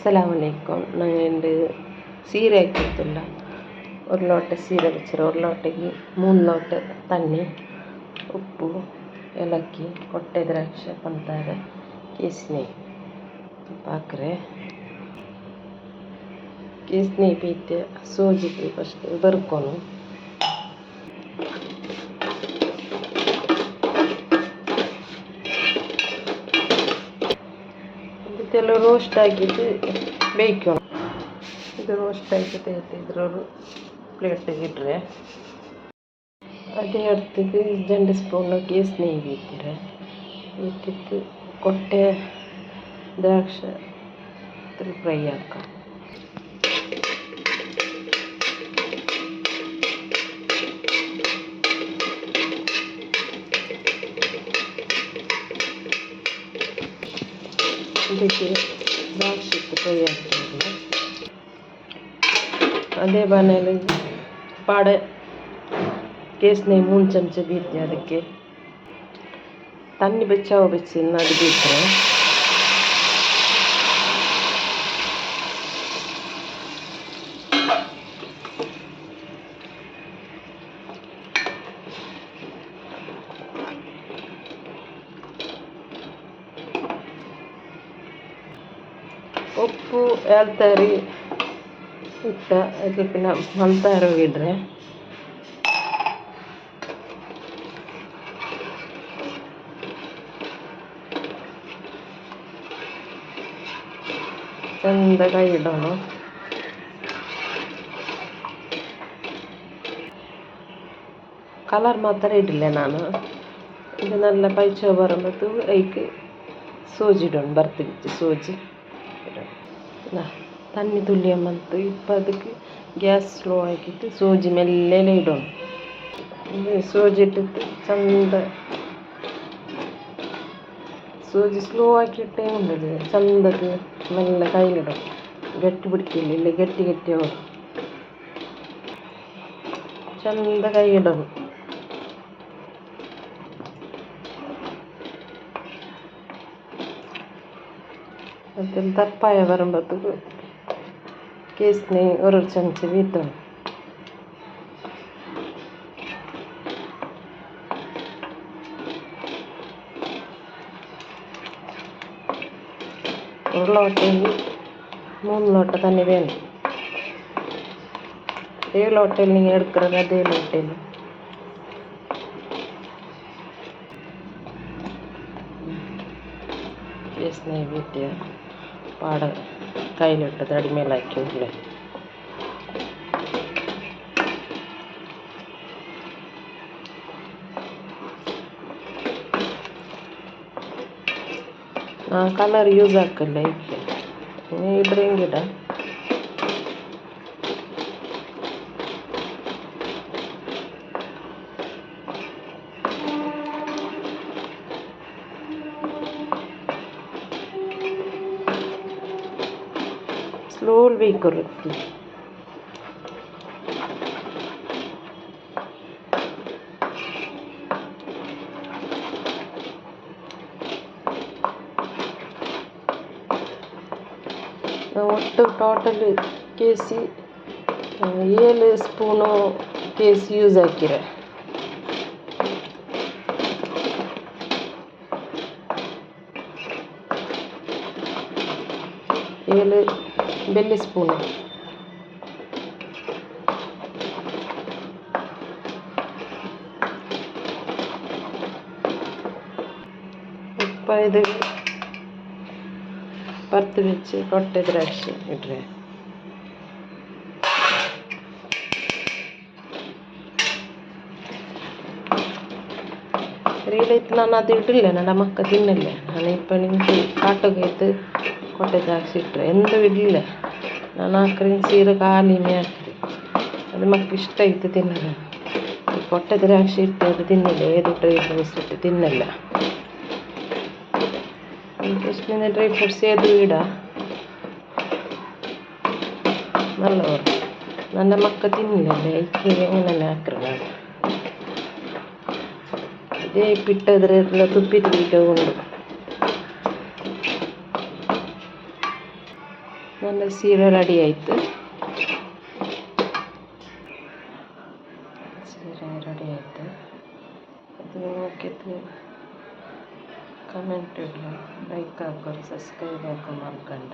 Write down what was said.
ಅಸ್ಸಲಾಮು ಅಲೈಕುಮ್ ನಂಗೆ ಸೀರೆ ಹಾಕಿತ್ತಿಲ್ಲ ಒಂದು ಲೋಟ ಸೀರೆ ಬೆಚ್ಚರ ಒಂದು ಲೋಟಗೆ ಮೂರು ಲೋಟ ತಣ್ಣಿ ಉಪ್ಪು ಏಲಕ್ಕಿ ಕೊಟ್ಟೆ ದ್ರಾಕ್ಷಿ ಪಂತಾರೆ ಕೇಸರಿ ಪಾಕ್ರೆ ಕೇಸರಿ ಪೀತೆ ಸೋಜಿ ಫಸ್ಟ್ ಬರ್ಕೊನು ಇದೆಲ್ಲ ರೋಸ್ಟ್ ಆಗಿದ್ದು ಬೇಕು ಇದು ರೋಸ್ಟ್ ಆಗಿದೆ ಇದ್ರವರು ಪ್ಲೇಟಿಗೆ ಇಟ್ಟರೆ ಅದೇ ಅರ್ಥಕ್ಕೆ ಜಂಡ ಸ್ಪೂನ್ ಕೇಸ್ ನೆಯ್ ಬೇಯ್ತಾರೆ ಇದಕ್ಕೆ ಕೊಟ್ಟೆ ದ್ರಾಕ್ಷ ಫ್ರೈ ಹಾಕ. ಇದಕ್ಕೆ ದ್ರಾಕ್ಷ ಇಟ್ಟು ಫ್ರೈ ಆಗ್ತದೆ ಅದೇ ಬಾಣಲೆ ಪಾಡೆ ಕೇಸನೆ ಮೂರು ಚಮಚ ಬೀರ್ತಿ ಅದಕ್ಕೆ ತಣ್ಣಿ ಬೆಚ್ಚಾವ ಬೆಚ್ಚಿ ಅದು ಬೀರ್ತಾರೆ ಉಪ್ಪು ಎರಡು ರೀ ಇಟ್ಟ ಅದಕ್ಕಿನ್ನ ಮಲ್ತಾರ ಹೋಗಿಡ್ರೆ ಚಂದಾಗ ಇಡೋಣ ಕಲರ್ ಮಾತ್ರ ಇಡಲಿ ನಾನು ಇದನ್ನೆಲ್ಲ ಪೈಚೋ ಬರೋ ಮತ್ತು ಐಕ್ ಸೂಜಿ ಇಡೋಣ ಬರ್ತಿತ್ತು ಸೂಜಿ തന്നി തുല്യം വന്നിട്ട് ഇപ്പം അതക്ക് ഗ്യാസ് സ്ലോ ആക്കിയിട്ട് സൂചി മെല്ലെ ഇടണം സൂചി ഇട്ടിട്ട് ചന്ത. സൂചി സ്ലോ ആക്കിയിട്ടേ ഉണ്ടത് ചന്തത് നല്ല കയ്യിലിടും. ഗട്ടി പിടിക്കില്ലേ ഗട്ടി കെട്ടിയാവും ചന്ത കൈയിടും नंतर पायावर बघ केसने ओरड चमचे वितळ ஒரு லோட்டையும் மூணு லோட்டை தண்ணி வேணும் ஏழு லோட்டையில் நீங்கள் எடுக்கிறது அதே லோட்டையில் പീസ് നെയ്വ് കിട്ടിയ പാടെ കയ്യിലിട്ട് തടിമേലാക്കിയില്ലേ ആ കളർ യൂസ് ആക്കല്ലേ? ഇപ്പം ഈ ಸ್ಲೋಲ್ ಬೇಕು ಒಟ್ಟು ಟೋಟಲ್ ಕೆ ಸಿ ಏಳು ಸ್ಪೂನು ಕೆ ಸಿ ಯೂಸ್ ಹಾಕಿರೆ ಏಳು ಬೆಲ್ಲಿ ಸ್ಪೂನು ಉಪ್ಪ ಇದು വറുത്ത് വെച്ച് കൊട്ട ദ്രാക്ഷ ഇട്ടേ ರೀಲೈತ್ ನಾನು ಅದು ಇಡಲಿಲ್ಲ ನನ್ನ ಮಕ್ಕ ತಿನ್ನಲ್ಲ ನಾನು ಇಪ್ಪ ನಿಂತು ಕಾಟೋಗೆ ಎತ್ತು ಕೊಟ್ಟೆ ಇಟ್ಟರೆ. ಎಂಥ ಇದಿಲ್ಲ ನಾನು ಹಾಕ್ರಿನ ಸೀರೆ ಖಾಲಿ ಹಾಕ್ರಿ ಅದು ಮಕ್ಕಳು ಇಷ್ಟ ಇತ್ತು ತಿನ್ನಲು ಕೊಟ್ಟೆ ದ್ರಾಕ್ಷಿ ಇಟ್ಟು ಅದು ತಿನ್ನಲ್ಲ. ಏದು ಡ್ರೈ ಫ್ರೂಟ್ಸ್ ಇಟ್ಟು ತಿನ್ನಲ್ಲ. ಕೃಷ್ಣನ ಡ್ರೈ ಫ್ರೂಟ್ಸ್ ಏದು ಗಿಡ ನಲ್ಲವರು. ನನ್ನ ಮಕ್ಕ ತಿನ್ನಲಿಲ್ಲ ಐಕ್ಕಿಗೆ ಏನೇನು ಹಾಕ್ರಿ ನಾನು ಇದೇ ಪಿಟ್ಟದ್ರೆ ಎಲ್ಲ ತುಪ್ಪಿ ತಿನ್ಲಿಕ್ಕೆ ಉಂಡು. ನನ್ನ ಸೀರೆ ರೆಡಿ ಆಯಿತು. ಸೀರೆ ರೆಡಿ ಆಯಿತು. ಅದು ಹೋಗಿದ್ದು ಕಮೆಂಟ್ ಇಡಲಿ. ಲೈಕ್ ಹಾಕೋರು ಸಬ್ಸ್ಕ್ರೈಬ್ ಹಾಕೋ ಮಾಡ್ಕೊಂಡ